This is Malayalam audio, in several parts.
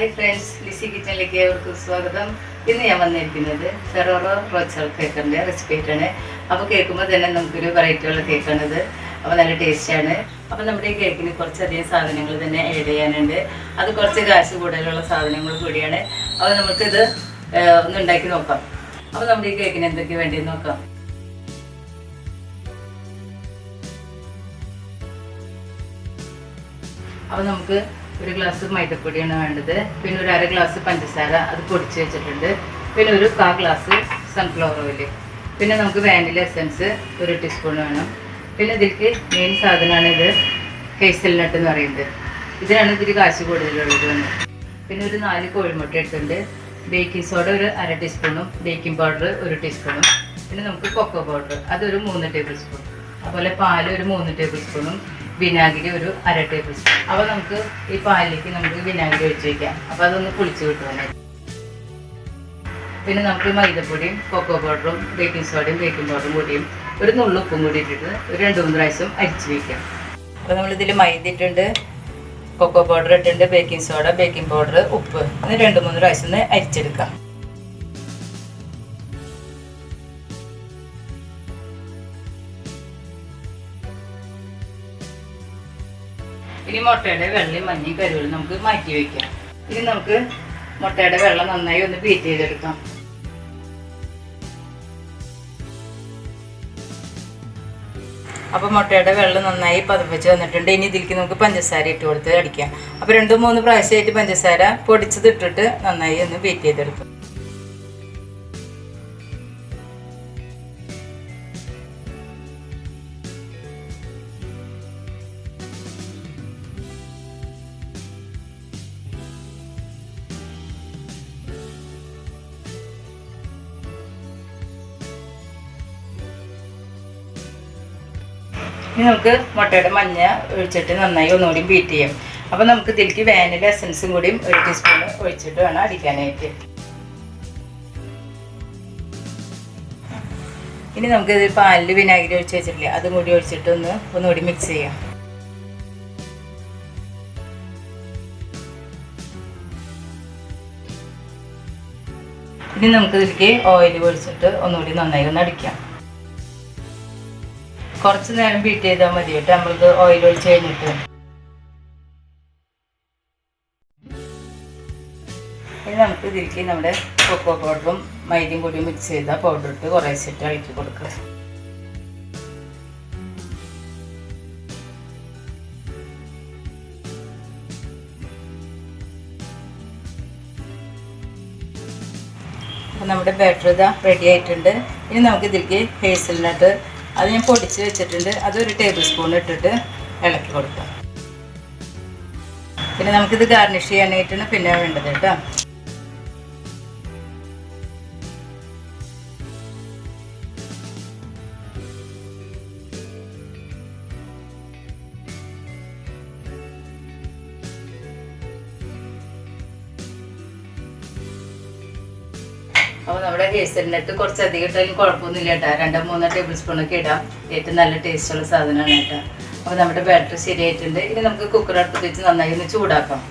ഹായ് ഫ്രണ്ട്സ് ലിസി കിച്ചണിലേക്ക് ഏവർക്കും സ്വാഗതം. ഇന്ന് ഞാൻ വന്നിരിക്കുന്നത് ഫെറോറോ റോച്ചൽ കേക്കിന്റെ റെസിപ്പി ആയിട്ടാണ്. അപ്പോൾ കേൾക്കുമ്പോൾ തന്നെ നമുക്കൊരു വെറൈറ്റി ഉള്ള കേക്കാണിത്. അപ്പോൾ നല്ല ടേസ്റ്റാണ് അപ്പോൾ നമ്മുടെ ഈ കേക്കിന് കുറച്ചധികം സാധനങ്ങൾ തന്നെ ആഡ് ചെയ്യാനുണ്ട്. അത് കുറച്ച് കാശ് കൂടുതലുള്ള സാധനങ്ങൾ കൂടിയാണ്. അപ്പോൾ നമുക്കിത് ഒന്ന് ഉണ്ടാക്കി നോക്കാം. അപ്പോൾ നമ്മുടെ ഈ കേക്കിന് എന്തൊക്കെ വേണ്ടി നോക്കാം. അപ്പോൾ നമുക്ക് ഒരു ഗ്ലാസ് മൈദപ്പൊടിയാണ് വേണ്ടത്. പിന്നെ ഒരു അര ഗ്ലാസ് പഞ്ചസാര അത് പൊടിച്ച് വെച്ചിട്ടുണ്ട്. പിന്നെ ഒരു കാ ഗ്ലാസ് സൺഫ്ലവർ ഓയിൽ പിന്നെ നമുക്ക് വാനില എസൻസ് ഒരു ടീസ്പൂൺ വേണം. പിന്നെ ഇതിലേക്ക് മെയിൻ സാധനമാണ് ഇത് ഹേസൽ നട്ട് എന്ന് പറയുന്നത്. ഇതിനാണ് ഇതിൽ കാശ് കൂടുതലുള്ളത് പിന്നെ ഒരു നാല് കോഴിമുട്ട എടുത്തിട്ടുണ്ട്. ബേക്കിംഗ് സോഡ ഒരു അര ടീസ്പൂണും ബേക്കിംഗ് പൗഡർ ഒരു ടീസ്പൂണും പിന്നെ നമുക്ക് കൊക്കോ പൗഡർ അതൊരു മൂന്ന് ടേബിൾ സ്പൂൺ അതുപോലെ പാൽ ഒരു മൂന്ന് ടേബിൾ സ്പൂണും വിനാഗിരി ഒരു അര ടേബിൾ സ്പൂൺ. അപ്പോൾ നമുക്ക് ഈ പാലിലേക്ക് നമുക്ക് വിനാഗിരി ഒഴിച്ച് വയ്ക്കാം അപ്പോൾ അതൊന്ന് പുളിച്ച് കിട്ടുമല്ലോ പിന്നെ നമുക്ക് മൈദപ്പൊടിയും കൊക്കോ പൗഡറും ബേക്കിംഗ് സോഡയും ബേക്കിംഗ് പൗഡറും കൂടിയും ഒരു നുള്ളുപ്പും കൂടി ഇട്ടിട്ട് ഒരു രണ്ട് മൂന്ന് പ്രാവശ്യം അരിച്ച് വയ്ക്കാം അപ്പോൾ നമ്മളിതിൽ മൈദ ഇട്ടുണ്ട് കൊക്കോ പൗഡർ ഇട്ടിട്ടുണ്ട് ബേക്കിംഗ് സോഡ ബേക്കിംഗ് പൗഡർ ഉപ്പ്. ഇന്ന് രണ്ട് മൂന്ന് പ്രാവശ്യം ഒന്ന് അരിച്ചെടുക്കാം. ഇനി മുട്ടയുടെ വെള്ളയും മഞ്ഞയും കരുവലും നമുക്ക് മാറ്റി വെക്കാം. ഇനി നമുക്ക് മുട്ടയുടെ വെള്ളം നന്നായി ഒന്ന് ബീറ്റ് ചെയ്തെടുക്കാം. അപ്പൊ മുട്ടയുടെ വെള്ളം നന്നായി പതപ്പിച്ച് വന്നിട്ടുണ്ട്. ഇനി ഇതിലേക്ക് നമുക്ക് പഞ്ചസാര ഇട്ട് കൊടുത്ത് അടിക്കാം. അപ്പൊ രണ്ടു മൂന്ന് പ്രാവശ്യമായിട്ട് പഞ്ചസാര പൊടിച്ചത് ഇട്ടിട്ട് നന്നായി ഒന്ന് ബീറ്റ് ചെയ്തെടുക്കും. ഇനി നമുക്ക് മുട്ടയുടെ മഞ്ഞ ഒഴിച്ചിട്ട് നന്നായി ഒന്നുകൂടി ബീറ്റ് ചെയ്യാം. അപ്പോൾ നമുക്ക് ഇതിലേക്ക് വാനില എസൻസും കൂടിയും ഒരു ടീസ്പൂൺ ഒഴിച്ചിട്ട് വേണം അടിക്കാനായിട്ട്. ഇനി നമുക്ക് ഇത് പാലിൽ വിനാഗിരി ഒഴിച്ച് വെച്ചിട്ടില്ലേ അതും കൂടി ഒഴിച്ചിട്ട് ഒന്ന് ഒന്നുകൂടി മിക്സ് ചെയ്യാം. ഇനി നമുക്ക് ഇതിലേക്ക് ഓയിൽ ഒഴിച്ചിട്ട് ഒന്നുകൂടി നന്നായി ഒന്ന് അടിക്കാം. കുറച്ച് നേരം ബീറ്റ് ചെയ്താൽ മതി കേട്ടോ. നമ്മൾക്ക് ഓയിൽ ഒഴിച്ച് കഴിഞ്ഞിട്ട്. ഇനി നമുക്ക് ഇതിലേക്ക് നമ്മുടെ കൊക്കോ പൗഡറും മൈദയും കൂടി മിക്സ് ചെയ്ത പൗഡർ ഇട്ട് കുറേശ്ശിട്ട് അഴിച്ചു കൊടുക്കുക. നമ്മുടെ ബാറ്റർ ഇതാ റെഡി ആയിട്ടുണ്ട്. ഇനി നമുക്ക് ഇതിലേക്ക് ഹേസൽനട്ട് അത് ഞാൻ പൊടിച്ച് വെച്ചിട്ടുണ്ട്. അതൊരു ടേബിൾ സ്പൂൺ ഇട്ടിട്ട് ഇളക്കി കൊടുക്കാം. പിന്നെ നമുക്കിത് ഗാർണിഷ് ചെയ്യാനായിട്ടാണ് പിന്നെ വേണ്ടത് കേട്ടോ. അപ്പോൾ നമ്മുടെ ഹേസലിനട്ട് കുറച്ച് അധികം ഇട്ടാലും കുഴപ്പമൊന്നുമില്ല കേട്ടോ. രണ്ടോ മൂന്നോ ടേബിൾ സ്പൂണൊക്കെ ഇടാം. ഏറ്റവും നല്ല ടേസ്റ്റുള്ള സാധനമാണ് കേട്ടോ. അപ്പോൾ നമ്മുടെ ബാറ്റർ ശരിയായിട്ടുണ്ട്. ഇനി നമുക്ക് കുക്കർ അടുത്ത് വെച്ച് നന്നായി ഒന്ന് ചൂടാക്കാം.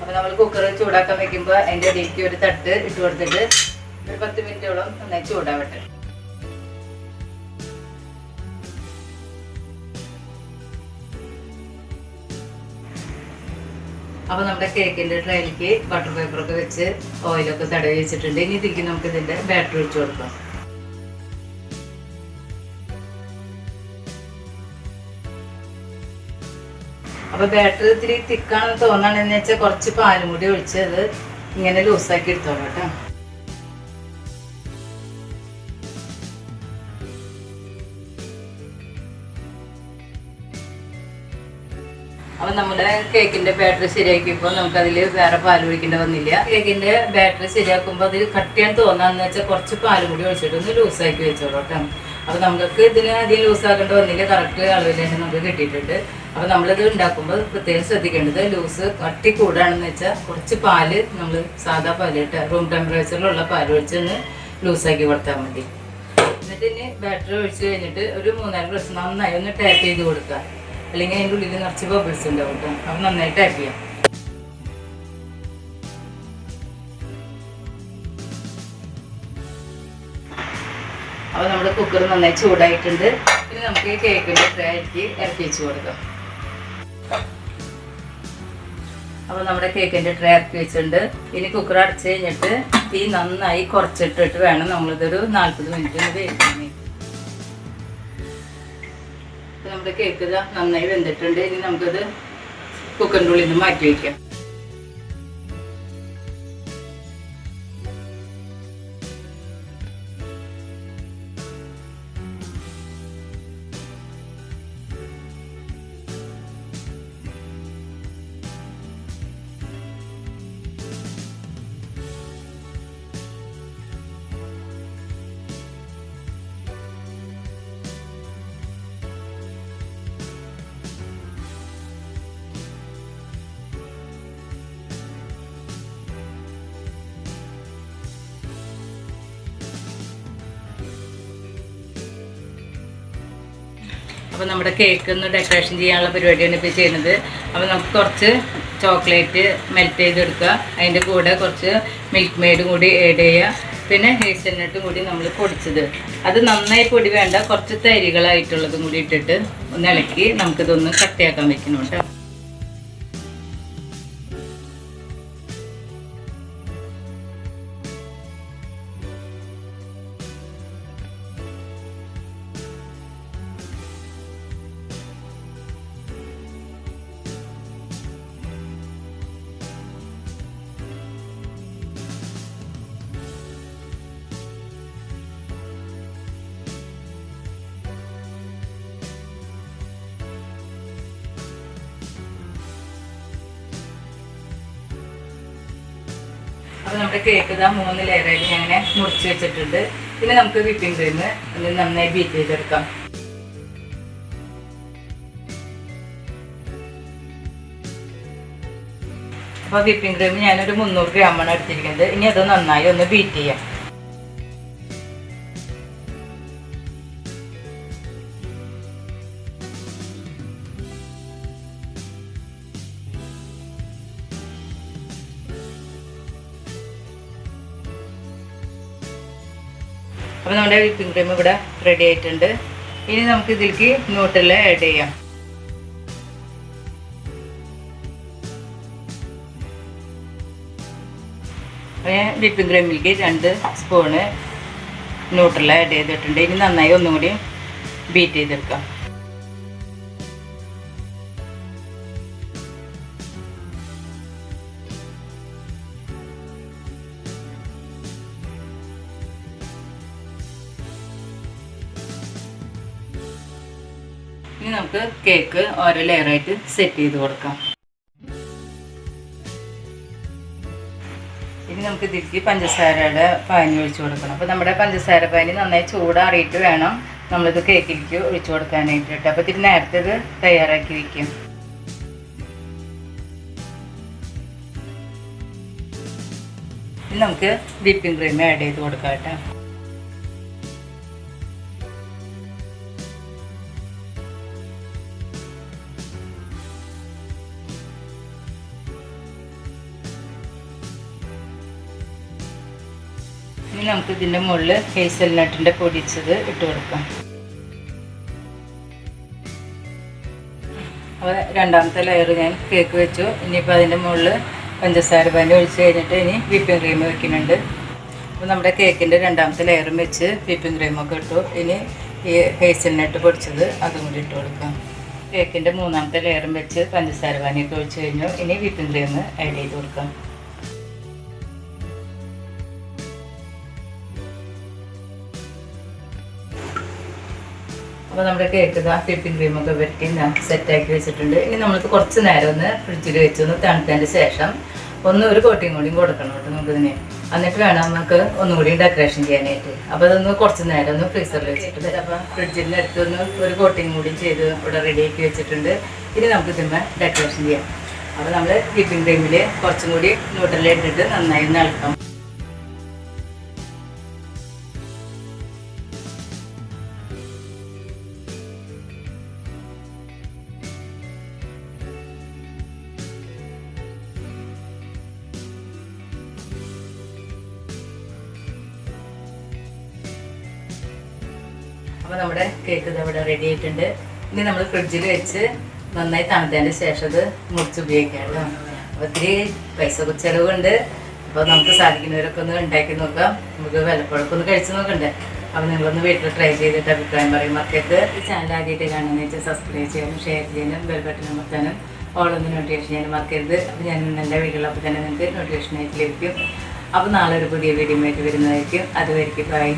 അപ്പോൾ നമ്മൾ കുക്കർ ചൂടാക്കാൻ വെക്കുമ്പോൾ അതിന്റെ ഇടയ്ക്ക് ഒരു തട്ട് ഇട്ട് കൊടുത്തിട്ട് ഒരു പത്ത് മിനിറ്റോളം നന്നായി ചൂടാവട്ടെ. അപ്പോൾ നമ്മുടെ കേക്കിന്റെ ട്രേയിലേക്ക് ബട്ടർ പേപ്പർ ഒക്കെ വെച്ച് ഓയിലൊക്കെ തടവി വെച്ചിട്ടുണ്ട്. ഇനി ഇതിലേക്ക് നമുക്ക് ഇതിന്റെ ബാറ്റർ ഒഴിച്ചു കൊടുക്കാം. അപ്പോൾ ബാറ്റർ ഇത്തിരി തിക്കാണെന്ന് തോന്നണെന്ന് വെച്ചാൽ കുറച്ച് പാലും കൂടി ഒഴിച്ച് അത് ഇങ്ങനെ ലൂസാക്കി എടുത്തോളാം കേട്ടോ. അപ്പൊ നമ്മുടെ കേക്കിന്റെ ബാറ്ററി ശരിയാക്കിയപ്പോൾ നമുക്ക് അതിൽ വേറെ പാൽ ഒഴിക്കേണ്ടി വന്നില്ല. കേക്കിന്റെ ബാറ്ററി ശരിയാക്കുമ്പോൾ അതിൽ കട്ടിയാൻ തോന്നാന്ന് വെച്ചാൽ കുറച്ച് പാൽ കൂടി ഒഴിച്ചിട്ട് ഒന്ന് ലൂസാക്കി വെച്ചോളൂ കേട്ടോ. അപ്പൊ നമുക്ക് ഇതിന് അധികം ലൂസാക്കേണ്ട വന്നില്ല. കറക്റ്റ് അളവിൽ തന്നെ നമുക്ക് കിട്ടിയിട്ടുണ്ട്. അപ്പൊ നമ്മളിത് ഉണ്ടാക്കുമ്പോൾ പ്രത്യേകം ശ്രദ്ധിക്കേണ്ടത് ലൂസ് കട്ടി കൂടാണെന്ന് വെച്ചാൽ കുറച്ച് പാൽ നമ്മൾ സാധാ പാൽ കേട്ടോ റൂം ടെമ്പറേച്ചറിലുള്ള പാൽ ഒഴിച്ചൊന്ന് ലൂസാക്കി കൊടുത്താൽ മതി. എന്നിട്ട് ഇനി ബാറ്ററി ഒഴിച്ച് കഴിഞ്ഞിട്ട് ഒരു മൂന്നാൽ പ്രാവശ്യം നന്നായി ഒന്ന് ടാപ്പ് ചെയ്ത് കൊടുക്കുക. അല്ലെങ്കിൽ അതിന്റെ ഉള്ളിൽ നിറച്ച് ബബിൾസ് ഉണ്ടാവും കേട്ടോ അപ്പം നന്നായിട്ട് ആഡ് ചെയ്യാം. അപ്പോൾ നമ്മുടെ കുക്കർ നന്നായി ചൂടായിട്ടുണ്ട്. ഇനി നമുക്ക് ഈ കേക്കിന്റെ ട്രേക്ക് ഇറക്കി വെച്ച് കൊടുക്കാം. അപ്പോൾ നമ്മുടെ കേക്കിന്റെ ട്രേ ഇറക്കി വെച്ചിട്ടുണ്ട്. ഇനി കുക്കർ അടച്ച് കഴിഞ്ഞിട്ട് തീ നന്നായി കുറച്ചിട്ടിട്ട് വേണം നമ്മളിതൊരു നാൽപ്പത് മിനിറ്റ് വേവിക്കാൻ കേക്ക് നന്നായി വെന്തിട്ടുണ്ട്. ഇനി നമുക്കത് കുക്കറിന്റെ ഉള്ളിൽ നിന്ന് മാറ്റി വയ്ക്കാം അപ്പോൾ നമ്മുടെ കേക്ക് ഒന്ന് ഡെക്കറേഷൻ ചെയ്യാനുള്ള പരിപാടിയാണ് ഇപ്പോൾ ചെയ്യുന്നത്. അപ്പോൾ നമുക്ക് കുറച്ച് ചോക്ലേറ്റ് മെൽറ്റ് ചെയ്തെടുക്കുക. അതിന്റെ കൂടെ കുറച്ച് മിൽക്ക് മെയ്ഡും കൂടി ആഡ് ചെയ്യുക. പിന്നെ ഹേസൽനട്ടും കൂടി നമ്മൾ പൊടിച്ചത്. അത് നന്നായി പൊടി വേണ്ട കുറച്ച് തരികളായിട്ടുള്ളതും കൂടി ഇട്ടിട്ട് ഒന്ന് ഇളക്കി നമുക്കിതൊന്ന് കട്ടിയാക്കാൻ വെക്കണം കേട്ടോ. നമ്മുടെ കേക്ക് ഇതാ മൂന്ന് ലെയറായിട്ട് ഞാൻ ഇങ്ങനെ മുറിച്ച് വെച്ചിട്ടുണ്ട്. പിന്നെ നമുക്ക് വിപ്പിംഗ് ക്രീം അതിൽ നന്നായി ബീറ്റ് ചെയ്തെടുക്കാം. അപ്പോൾ വിപ്പിംഗ് ക്രീം ഞാനൊരു മുന്നൂറ് ഗ്രാമാണ് എടുത്തിരിക്കുന്നത്. ഇനി അത് നന്നായി ഒന്ന് ബീറ്റ് ചെയ്യാം. അപ്പോൾ നമ്മുടെ വിപ്പിംഗ് ക്രീം ഇവിടെ റെഡി ആയിട്ടുണ്ട്. ഇനി നമുക്ക് ഇതിലേക്ക് ന്യൂട്രല്ല ആഡ് ചെയ്യാം. വിപ്പിംഗ് ക്രീമിലേക്ക് രണ്ട് സ്പൂണ് ന്യൂട്രല്ല ആഡ് ചെയ്തിട്ടുണ്ട്. ഇനി നന്നായി ഒന്നും കൂടി ബീറ്റ് ചെയ്തെടുക്കാം. ഇനി നമുക്ക് കേക്ക് ഓരോ ലെയറായിട്ട് സെറ്റ് ചെയ്ത് കൊടുക്കാം. ഇനി നമുക്ക് തിരിച്ച് പഞ്ചസാരയുടെ പാനി ഒഴിച്ചു കൊടുക്കണം. അപ്പോൾ നമ്മുടെ പഞ്ചസാര പാനി നന്നായി ചൂടാറിയിട്ട് വേണം നമ്മളിത് കേക്കിലേക്ക് ഒഴിച്ചു കൊടുക്കാനായിട്ട് കേട്ടോ. അപ്പോൾ ഇതിന് നേരത്തെ ഇത് തയ്യാറാക്കി വയ്ക്കും ഇനി നമുക്ക് വിപ്പിംഗ് ക്രീം ആഡ് ചെയ്ത് കൊടുക്കാം കേട്ടോ. നമുക്ക് ഇതിന്റെ മുകളിൽ ഹേസൽ നട്ടിന്റെ പൊടിച്ചത് ഇട്ട് കൊടുക്കാം. അപ്പോൾ രണ്ടാമത്തെ ലെയർ ഞാൻ കേക്ക് വെച്ചു. ഇനിയിപ്പോൾ അതിന്റെ മുകളിൽ പഞ്ചസാര പാനി ഒഴിച്ച് കഴിഞ്ഞിട്ട് ഇനി വിപ്പിംഗ് ക്രീം വെക്കുന്നുണ്ട്. അപ്പോൾ നമ്മുടെ കേക്കിന്റെ രണ്ടാമത്തെ ലെയറും വെച്ച് വിപ്പിംഗ് ക്രീമൊക്കെ ഇട്ടു. ഇനി ഈ ഹേസൽ നട്ട് പൊടിച്ചത് അതും കൂടി ഇട്ട് കൊടുക്കാം. കേക്കിന്റെ മൂന്നാമത്തെ ലെയറും വെച്ച് പഞ്ചസാര പാനിയൊക്കെ ഒഴിച്ച് കഴിഞ്ഞു. ഇനി വിപ്പിംഗ് ക്രീം ആഡ് ചെയ്ത് കൊടുക്കാം. അപ്പോൾ നമ്മുടെ കേക്ക് വിപ്പിംഗ് ക്രീമൊക്കെ വെട്ടി സെറ്റാക്കി വെച്ചിട്ടുണ്ട്. ഇനി നമ്മൾക്ക് കുറച്ച് നേരം ഒന്ന് ഫ്രിഡ്ജിൽ വെച്ച് ഒന്ന് ശേഷം ഒന്ന് ഒരു കോട്ടിങ് കൂടിയും കൊടുക്കണം കേട്ടോ നമുക്കിതിന്. എന്നിട്ട് വേണം നമുക്ക് ഒന്നുകൂടി ഡെക്കറേഷൻ ചെയ്യാനായിട്ട്. അപ്പോൾ അതൊന്ന് കുറച്ച് നേരം ഒന്ന് ഫ്രീസറിൽ വെച്ചിട്ട് അപ്പോൾ ഫ്രിഡ്ജിന്റെ അടുത്തൊന്ന് ഒരു കോട്ടിങ് കൂടി ചെയ്ത് ഇവിടെ റെഡിയാക്കി വെച്ചിട്ടുണ്ട്. ഇനി നമുക്ക് ഇതിന്മേൽ ഡെക്കറേഷൻ ചെയ്യാം. അപ്പോൾ നമ്മൾ വിപ്പിംഗ് ക്രീമിൽ കുറച്ചും കൂടി ന്യൂട്രലായിട്ടിട്ട് നന്നായി ഒന്ന് ഇളക്കാം അപ്പോൾ നമ്മുടെ കേക്ക് ഇവിടെ റെഡി ആയിട്ടുണ്ട്. ഇനി നമ്മൾ ഫ്രിഡ്ജിൽ വെച്ച് നന്നായി തണുത്തതിന് ശേഷം ഇത് മുറിച്ച് ഉപയോഗിക്കാം അപ്പോൾ ഒത്തിരി പൈസ ചെലവുണ്ട്. അപ്പോൾ നമുക്ക് സാധിക്കുന്നവരൊക്കെ ഒന്ന് ഉണ്ടാക്കി നോക്കാം. നമുക്ക് വിലപ്പഴക്കം ഒന്ന് കഴിച്ച് നോക്കണ്ടേ? അപ്പോൾ നിങ്ങളൊന്ന് വീട്ടിൽ ട്രൈ ചെയ്തിട്ട് അഭിപ്രായം പറയും മക്കൾക്ക് ഈ ചാനൽ ആദ്യമായിട്ട് കാണുന്നതെന്ന് വെച്ചാൽ സബ്സ്ക്രൈബ് ചെയ്യാനും ഷെയർ ചെയ്യാനും ബെൽ ബട്ടൺ അമർത്താനും ഓളൊന്ന് നോട്ടിഫിക്കേഷൻ ചെയ്യാനും മറക്കരുത്. അപ്പോൾ ഞാൻ നല്ല വീഡിയോകളപ്പോൾ തന്നെ നിങ്ങൾക്ക് നോട്ടിഫിക്കേഷൻ ആയിട്ട് ലഭിക്കും. അപ്പോൾ നാളെ ഒരു പുതിയ വീഡിയോ ആയിട്ട് വരുന്നതായിരിക്കും. അതുവരെയ്ക്ക് ബൈ